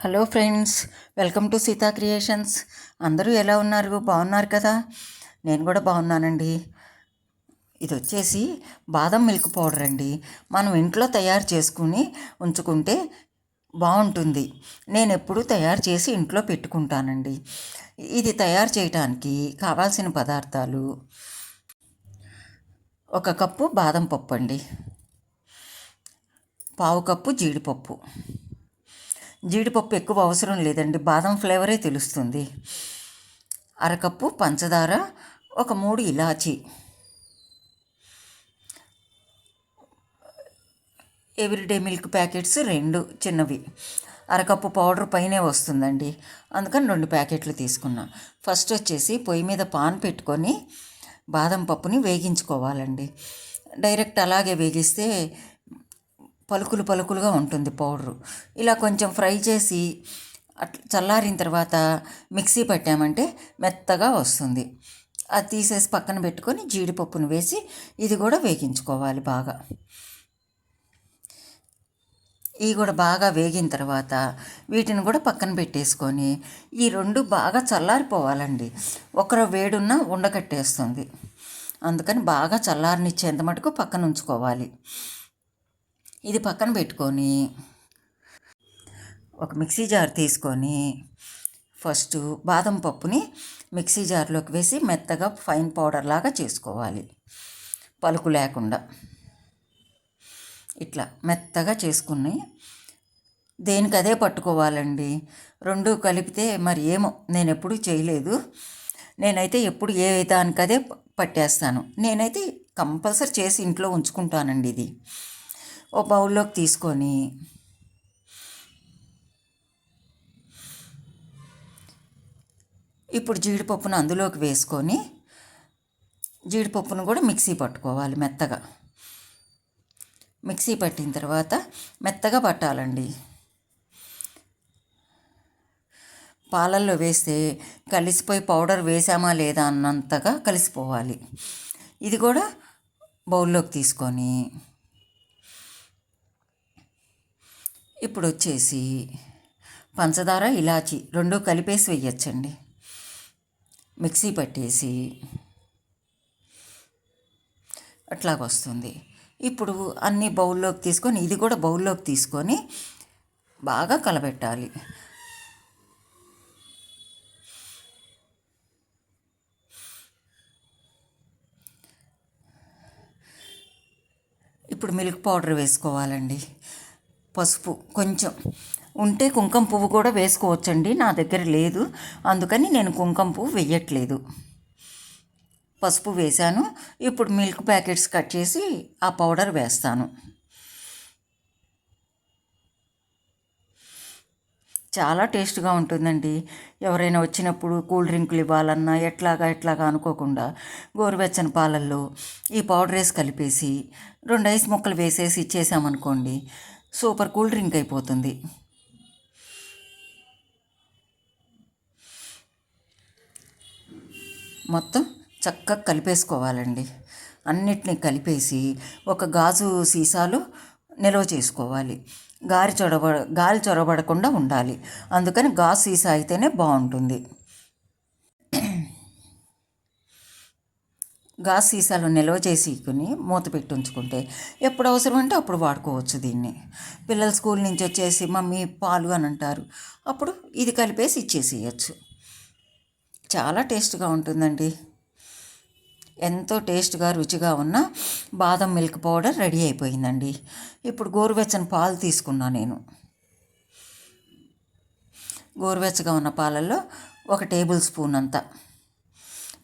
Hello friends welcome to Sita creations. అందరూ ఎలా ఉన్నారు? బాగున్నారు కదా? నేను కూడా బాగున్నానండి. ఇది వచ్చేసి బాదం మిల్క్ పౌడర్ అండి. మనం ఇంట్లో తయారు చేసుకుని ఉంచుకుంటే బాగుంటుంది. నేను ఎప్పుడూ తయారు చేసి ఇంట్లో పెట్టుకుంటానండి. ఇది తయారు చేయడానికి కావాల్సిన పదార్థాలు ఒక కప్పు బాదం పప్పు అండి. పావు కప్పు జీడిపప్పు. జీడిపప్పు ఎక్కువ అవసరం లేదండి. బాదం ఫ్లేవరే తెలుస్తుంది. అరకప్పు పంచదార ఒక మూడు ఇలాచి. ఎవ్రీడే మిల్క్ ప్యాకెట్స్ రెండు చిన్నవి. అరకప్పు పౌడర్ పైనే వస్తుందండి. అందుకని రెండు ప్యాకెట్లు తీసుకున్నా. ఫస్ట్ వచ్చేసి పొయ్యి మీద పాన్ పెట్టుకొని బాదం పప్పుని వేగించుకోవాలండి. డైరెక్ట్ అలాగే వేగిస్తే పలుకులు పలుకులుగా ఉంటుంది పౌడరు. ఇలా కొంచెం ఫ్రై చేసి అట్లా చల్లారిన తర్వాత మిక్సీ పట్టామంటే మెత్తగా వస్తుంది. అది తీసేసి పక్కన పెట్టుకొని జీడిపప్పును వేసి ఇది కూడా వేగించుకోవాలి బాగా. ఇవి కూడా బాగా వేగిన తర్వాత వీటిని కూడా పక్కన పెట్టేసుకొని ఈ రెండు బాగా చల్లారిపోవాలండి. ఒకరు వేడున్న ఉండకట్టేస్తుంది. అందుకని బాగా చల్లారనిచ్చేంత మటుకు పక్కన ఉంచుకోవాలి. ఇది పక్కన పెట్టుకొని ఒక మిక్సీ జార్ తీసుకొని ఫస్ట్ బాదం పప్పుని మిక్సీ జార్లోకి వేసి మెత్తగా ఫైన్ పౌడర్ లాగా చేసుకోవాలి. పలుకు లేకుండా. ఇట్లా మెత్తగా చేసుకుని దేనికి అదే పట్టుకోవాలండి? రెండు కలిపితే మరి ఏమో నేను ఎప్పుడూ చేయలేదు. నేనైతే ఎప్పుడు ఏ దానికదే పట్టేస్తాను. నేనైతే కంపల్సరీ చేసి ఇంట్లో ఉంచుకుంటానండి ఇది. ఓ బౌల్లోకి తీసుకొని ఇప్పుడు జీడిపప్పును అందులోకి వేసుకొని జీడిపప్పును కూడా మిక్సీ పట్టుకోవాలి మెత్తగా. మిక్సీ పట్టిన తర్వాత మెత్తగా పట్టాలండి. పాలల్లో వేస్తే కలిసిపోయి పౌడర్ వేసామా లేదా అన్నంతగా కలిసిపోవాలి. ఇది కూడా బౌల్లోకి తీసుకొని ఇప్పుడు వచ్చేసి పంచదార ఇలాచి రెండు కలిపేసి వేయచ్చండి మిక్సీ పట్టేసి అట్లాగొస్తుంది. ఇప్పుడు అన్ని బౌల్లోకి తీసుకొని ఇది కూడా బౌల్లోకి తీసుకొని బాగా కలబెట్టాలి. ఇప్పుడు మిల్క్ పౌడర్ వేసుకోవాలండి. పసుపు కొంచెం ఉంటే కుంకుమ పువ్వు కూడా వేసుకోవచ్చండి నా దగ్గర లేదు. అందుకని నేను కుంకుమ పువ్వు వేయట్లేదు. పసుపు వేశాను ఇప్పుడు మిల్క్ ప్యాకెట్స్ కట్ చేసి ఆ పౌడర్ వేస్తాను. చాలా టేస్ట్గా ఉంటుందండి. ఎవరైనా వచ్చినప్పుడు కూల్ డ్రింకులు ఇవ్వాలన్నా ఎట్లాగా ఎట్లాగా అనుకోకుండా గోరువెచ్చని పాలల్లో ఈ పౌడర్ వేసి కలిపేసి రెండు ఐస్ ముక్కలు వేసేసి ఇచ్చేసామనుకోండి సూపర్ కూల్ డ్రింక్ అయిపోతుంది. మొత్తం చక్కగా కలిపేసుకోవాలండి. అన్నిటినీ కలిపేసి ఒక గాజు సీసాలో నిల్వ చేసుకోవాలి. గాలి చొరబ గాలి చొరబడకుండా ఉండాలి. అందుకని గాజు సీసా అయితేనే బాగుంటుంది. గాజు సీసాలో నిల్వ చేసుకుని మూత పెట్టి ఉంచుకుంటే ఎప్పుడు అవసరం అంటే అప్పుడు వాడుకోవచ్చు దీన్ని. పిల్లలు స్కూల్ నుంచి వచ్చేసి మమ్మీ పాలు అని అంటారు. అప్పుడు ఇది కలిపేసి ఇచ్చేసేయచ్చు. చాలా టేస్ట్గా ఉంటుందండి. ఎంతో టేస్ట్గా రుచిగా ఉన్న బాదం మిల్క్ పౌడర్ రెడీ అయిపోయిందండి. ఇప్పుడు గోరువెచ్చని పాలు తీసుకున్నా నేను. గోరువెచ్చగా ఉన్న పాలల్లో ఒక టేబుల్ స్పూన్ అంత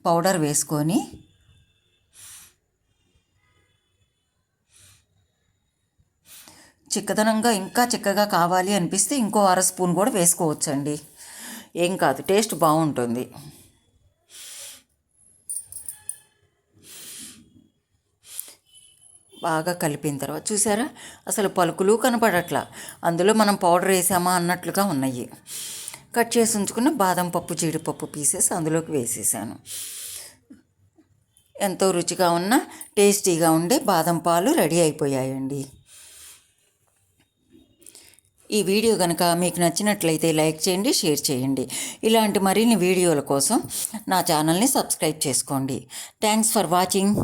పౌడర్ వేసుకొని చిక్కదనంగా ఇంకా చిక్కగా కావాలి అనిపిస్తే ఇంకో అర స్పూన్ కూడా వేసుకోవచ్చండి. ఏం కాదు టేస్ట్ బాగుంటుంది. బాగా కలిపిన తర్వాత చూసారా? అసలు పలుకులు కనపడట్లా. అందులో మనం పౌడర్ వేసామా అన్నట్లుగా ఉన్నాయి. కట్ చేసి ఉంచుకున్న బాదం పప్పు జీడిపప్పు పీసెస్ అందులోకి వేసేసాను. ఎంతో రుచిగా ఉన్న టేస్టీగా ఉండే బాదం పాలు రెడీ అయిపోయాయండి. ఈ వీడియో కనుక మీకు నచ్చినట్లయితే లైక్ చేయండి షేర్ చేయండి. ఇలాంటి మరిన్ని వీడియోల కోసం నా ఛానల్ని సబ్స్క్రైబ్ చేసుకోండి. Thanks for watching.